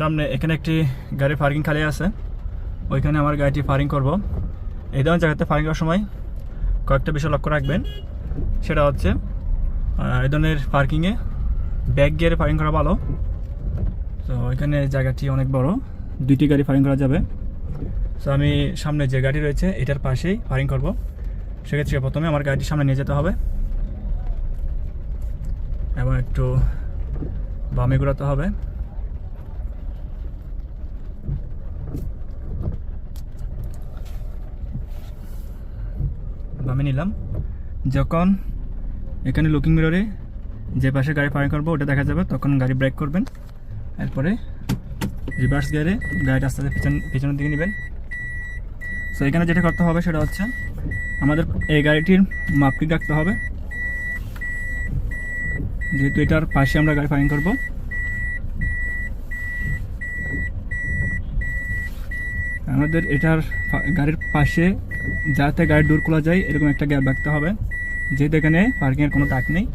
সামনে এখানে একটি গাড়ি পার্কিং খালি আছে। ওইখানে আমার গাড়িটি পার্কিং করব। এই ধরনের জায়গাতে পার্কিং করার সময় কয়েকটা বিষয় লক্ষ্য রাখবেন। সেটা হচ্ছে এই ধরনের পার্কিংয়ে ব্যাক গিয়ারে পার্কিং করা ভালো। তো এখানে জায়গাটি অনেক বড়। দুইটি গাড়ি পার্কিং করা যাবে। তো আমি সামনে যে গাড়ি রয়েছে, এটার পাশেই পার্কিং করব। সেক্ষেত্রে প্রথমে আমার গাড়িটি সামনে নিয়ে যেতে হবে। এবং একটু বামে ঘোরাতে হবে। বামে নিলাম। যখন এখানে লুকিং মিররে যে পাশে গাড়ি পার্কিং করব, ওটা দেখা যাবে, তখন গাড়ি ব্রেক করবেন। এরপরে রিভার্স গিয়ারে গাড়িটা আস্তে আস্তে পিছন পিছনের দিকে নেবেন। সো এখানে যেটা করতে হবে সেটা হচ্ছে আমাদের এই গাড়িটির মাপটি রাখতে হবে। যেহেতু এটার পাশে আমরা গাড়ি পার্কিং করব আমাদের এটার গাড়ির পাশে যাতে গাড়ি দূর খোলা যায়, এরকম একটা গ্যাপ রাখতে হবে, যেহেতু এখানে পার্কিংয়ের কোনো তাক নেই।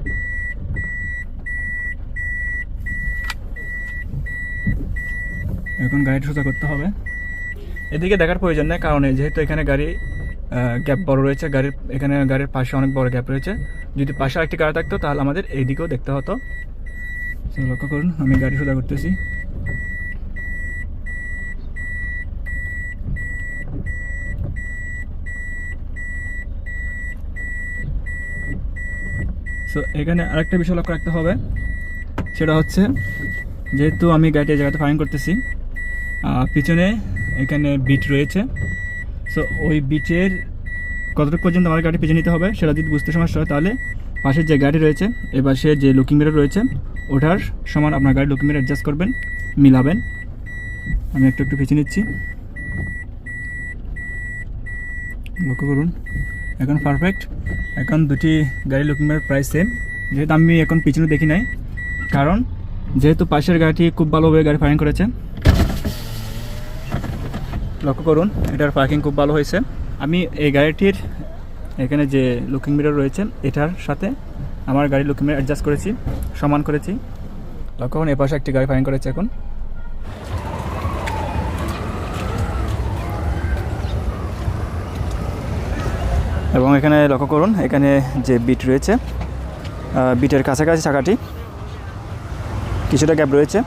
এখন গাড়িটা সোজা করতে হবে। এদিকে দেখার প্রয়োজন নেই, কারণ যেহেতু এখানে গাড়ি গ্যাপ বড় রয়েছে, গাড়ির, এখানে গাড়ির পাশে অনেক বড় গ্যাপ রয়েছে। যদি পাশে আরেকটি গাড়ি থাকতো, তাহলে আমাদের এইদিকেও দেখতে হতো। লক্ষ্য করুন, আমি গাড়ি সোজা করতেছি। সো এখানে আরেকটা বিষয় লক্ষ্য রাখতে হবে। সেটা হচ্ছে, যেহেতু আমি গাড়িটা জায়গাতে ফাইন করতেছি পিছনে এখানে বিট রয়েছে। সো ওই বিটের কতটুকু পর্যন্ত আমার গাড়ি পিছনে নিতে হবে, সেটা যদি বুঝতে সমস্যা হয়, তাহলে পাশের যে গাড়ি রয়েছে, এ পাশে যে লুকিং মিরর রয়েছে, ওটার সমান আপনার গাড়ি লুকিং মিরর অ্যাডজাস্ট করবেন, মিলাবেন। আমি একটু একটু পিছিয়ে নিচ্ছি। লক্ষ্য করুন। এখন পারফেক্ট এখন দুটি গাড়ি লুকিং মিরর প্রাইস সেম যেহেতু আমি এখন পিছনে দেখি নাই, কারণ যেহেতু পাশের গাড়িটি খুব ভালোভাবে গাড়ি ফাইন করেছে। লক্ষ্য করুন, এটার পার্কিং খুব ভালো হয়েছে। আমি এই গাড়িটির এখানে যে লুকিং মিরর রয়েছে, এটার সাথে আমার গাড়ির লুকিং মিরর অ্যাডজাস্ট করেছি, সমান করেছি। লক্ষ্য করুন, এপাশে একটি গাড়ি ফাইন করেছে এখন। এবং এখানে লক্ষ্য করুন, এখানে যে বিট রয়েছে বিটের কাছাকাছি চাকাটি কিছুটা গ্যাপ রয়েছে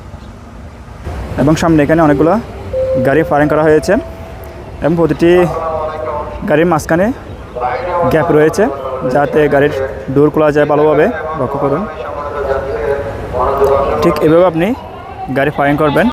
এবং সামনে এখানে অনেকগুলো গাড়ি ফায়ারিং করা হয়েছে এবং প্রতিটি গাড়ির মাঝখানে গ্যাপ রয়েছে যাতে গাড়ির ডোর খোলা যায় ভালোভাবে। লক্ষ্য করুন, ঠিক এভাবে আপনি গাড়ি ফায়ারিং করবেন।